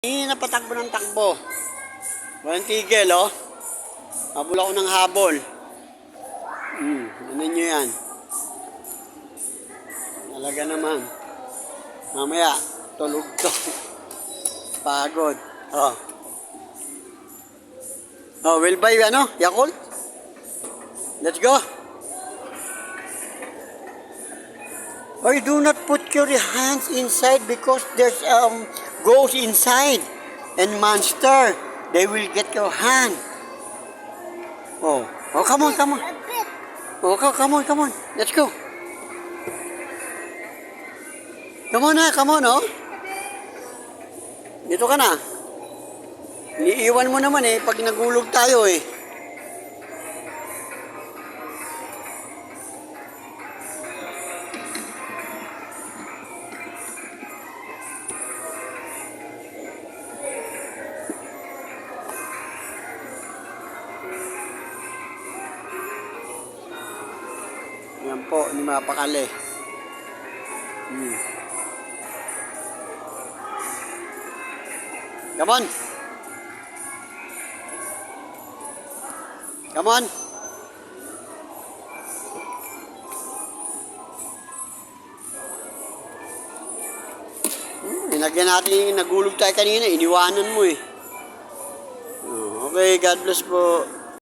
Hindi na patakbo ng takbo. Walang tigil, oh. Habol ako ng habol. Hmm, ano nyo yan? Talaga naman. Mamaya, tulog to. Pagod. Oh. Oh, will buy ano? Yakult? Let's go. Or do not put your hands inside because there's um ghost inside and monster. They will get your hand. Oh, oh, come on, come on. Oh, come, on, come on. Let's go. Come on na, come on, oh. Dito ka na. Iniiwan mo naman eh, pag nagulog tayo eh. Yan po, ni Mapakali. Hmm. Come on. Come on. Hmm, natin yung nagulog tayo kanina, iniwanan mo eh. Oh, Okay, God bless po.